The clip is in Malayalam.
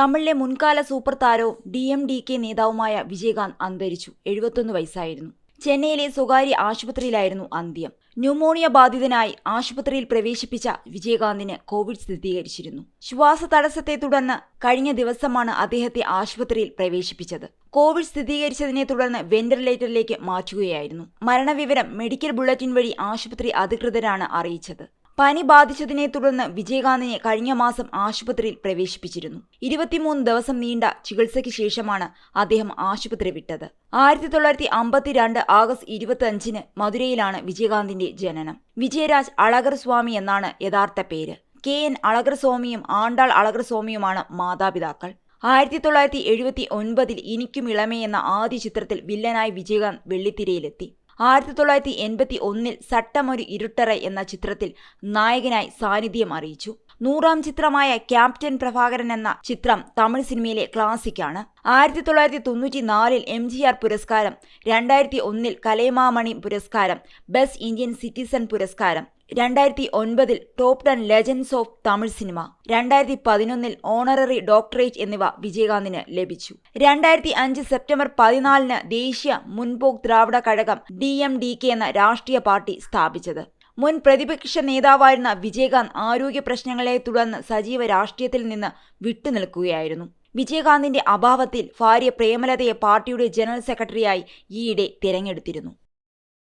തമിഴിലെ മുൻകാല സൂപ്പർ താരവും ഡി എം ഡി കെ നേതാവുമായ വിജയകാന്ത് അന്തരിച്ചു. എഴുപത്തൊന്ന് വയസ്സായിരുന്നു. ചെന്നൈയിലെ സ്വകാര്യ ആശുപത്രിയിലായിരുന്നു അന്ത്യം. ന്യൂമോണിയ ബാധിതനായി ആശുപത്രിയിൽ പ്രവേശിപ്പിച്ച വിജയകാന്തിന് കോവിഡ് സ്ഥിരീകരിച്ചിരുന്നു. ശ്വാസ തടസ്സത്തെ തുടർന്ന് കഴിഞ്ഞ ദിവസമാണ് അദ്ദേഹത്തെ ആശുപത്രിയിൽ പ്രവേശിപ്പിച്ചത്. കോവിഡ് സ്ഥിരീകരിച്ചതിനെ തുടർന്ന് വെന്റിലേറ്ററിലേക്ക് മാറ്റുകയായിരുന്നു. മരണവിവരം മെഡിക്കൽ ബുള്ളറ്റിൻ വഴി ആശുപത്രി അധികൃതരാണ് അറിയിച്ചത്. പനി ബാധിച്ചതിനെ തുടർന്ന് വിജയകാന്തിനെ കഴിഞ്ഞ മാസം ആശുപത്രിയിൽ പ്രവേശിപ്പിച്ചിരുന്നു. ഇരുപത്തിമൂന്ന് ദിവസം നീണ്ട ചികിത്സയ്ക്ക് ശേഷമാണ് അദ്ദേഹം ആശുപത്രി വിട്ടത്. ആയിരത്തി തൊള്ളായിരത്തി അമ്പത്തിരണ്ട് ആഗസ്റ്റ് ഇരുപത്തി അഞ്ചിന് മധുരയിലാണ് വിജയകാന്തിന്റെ ജനനം. വിജയരാജ് അളകർ സ്വാമി എന്നാണ് യഥാർത്ഥ പേര്. കെ. എൻ. അളകർ സ്വാമിയും ആണ്ടാൾ അളകർ സ്വാമിയുമാണ് മാതാപിതാക്കൾ. ആയിരത്തി തൊള്ളായിരത്തി എഴുപത്തി ഒൻപതിൽ ഇനിക്കും ഇളമേ എന്ന ആദ്യ ചിത്രത്തിൽ വില്ലനായി വിജയകാന്ത് വെള്ളിത്തിരയിലെത്തി. ആയിരത്തി തൊള്ളായിരത്തി എൺപത്തി ഒന്നിൽ സട്ടമൊരു ഇരുട്ടറ എന്ന ചിത്രത്തിൽ നായകനായി സാന്നിധ്യം അറിയിച്ചു. നൂറാം ചിത്രമായ ക്യാപ്റ്റൻ പ്രഭാകരൻ എന്ന ചിത്രം തമിഴ് സിനിമയിലെ ക്ലാസിക്കാണ്. ആയിരത്തി തൊള്ളായിരത്തി തൊണ്ണൂറ്റി നാലിൽ എം ജി ആർ പുരസ്കാരം രണ്ടായിരത്തി ഒന്നിൽ കലൈമാമണി പുരസ്കാരം ബെസ്റ്റ് ഇന്ത്യൻ സിറ്റിസൺ പുരസ്കാരം രണ്ടായിരത്തി ഒൻപതിൽ top ten legends of Tamil cinema രണ്ടായിരത്തി പതിനൊന്നിൽ ഓണററി ഡോക്ടറേറ്റ് എന്നിവ വിജയകാന്തിന് ലഭിച്ചു. രണ്ടായിരത്തി അഞ്ച് സെപ്റ്റംബർ പതിനാലിന് Desiya Murpokku Dravida Kazhagam D M D K എന്ന രാഷ്ട്രീയ പാർട്ടി സ്ഥാപിച്ചത്. മുൻ പ്രതിപക്ഷ നേതാവായിരുന്ന വിജയകാന്ത് ആരോഗ്യ പ്രശ്നങ്ങളെ തുടർന്ന് സജീവ രാഷ്ട്രീയത്തിൽ നിന്ന് വിട്ടുനിൽക്കുകയായിരുന്നു. വിജയകാന്തിന്റെ അഭാവത്തിൽ ഭാര്യ പ്രേമലതയെ പാർട്ടിയുടെ ജനറൽ സെക്രട്ടറിയായി ഈയിടെ തിരഞ്ഞെടുത്തിരുന്നു.